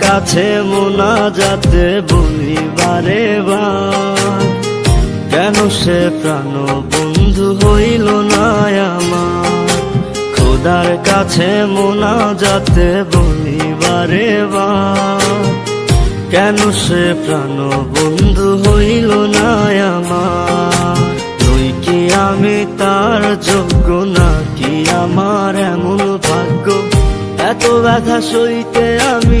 কাছে মোনা যাতে বলিবারে বার কেন সে প্রাণ বন্ধু হইল না আমার? খোদার কাছে মোনা যাতে বলিবারে বার কেন সে প্রাণ বন্ধু হইল না আমার? তুই কি আমি তার যোগ্য নাকি আমার এমন ভাগ্য? এত ব্যথা সইতে আমি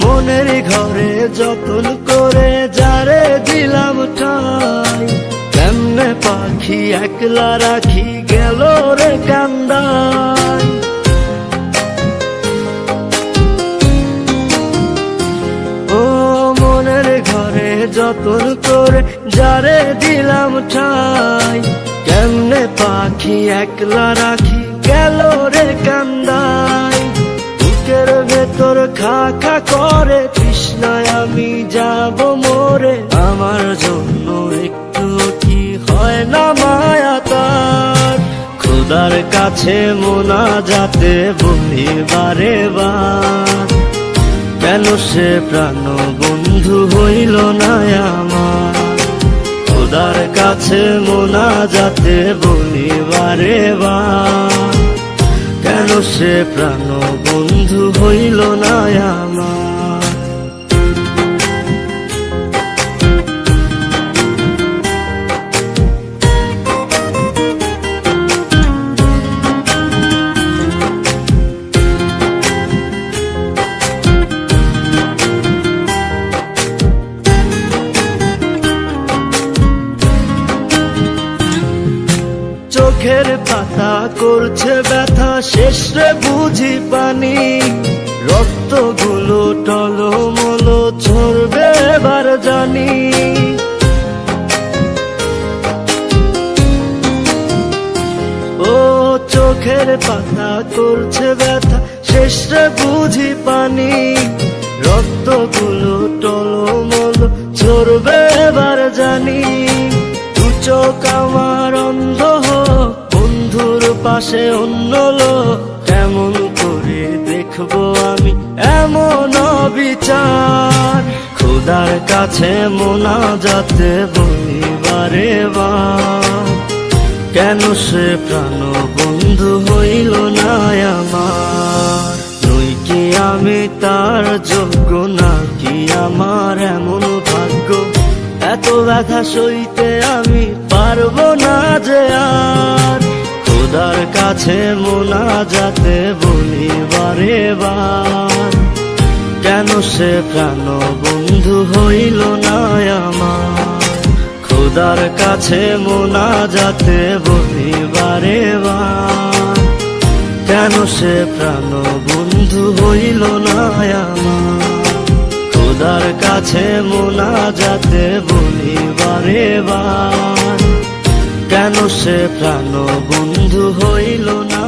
মনের ঘরে যতন করে যারে ঠাই কেমনে পাখি একলা রাখি গেল রে যতন করে যারে দিলাম ঠাই। কেমনে পাখি একলা রাখি গেল রে কান্দাই। বুকের ভেতর খা খা করে তৃষ্ণায় আমি যাব মোরে। আমার জন্য একটু কি হয় না মায়া তার? খোদার কাছে মোনা যাতে বলি বারে। বার কেন সে প্রাণ বন্ধু হইল না আমার। খোদার কাছে মোনা যাতে বলিবারে বা। কেন সে প্রাণ বন্ধু হইল না আমার? পাতা করছে, ব্যথা শেষ বুঝি পানি। রক্তগুলো টলমলো ঝরবে এবার জানি। ও, চোখের পাতা করছে ব্যথা, শেষ বুঝি পানি। পাশে অন্য লোক, কেমন করে দেখব আমি? এমন বিচার খোদার কাছে মোনা যাতে বলিবারে বার। কেন সে প্রাণ বন্ধু হইল না আমার? নই কি আমি তার যোগ্য, নাকি আমার এমন ভাগ্য? এত ব্যথা সইতে আমি পারব না যে আর। খোদার কাছে মোনা যাতে বলি বারে বার কেন সে প্রাণ বন্ধু হইল না আমার? খোদার কাছে মোনা যাতে বলি বারে বার কেন সে প্রাণ বন্ধু হইল না আমার? খোদার কাছে মোনা যাতে বলি বারে বার কেন সে প্রাণ বন্ধু হইল না?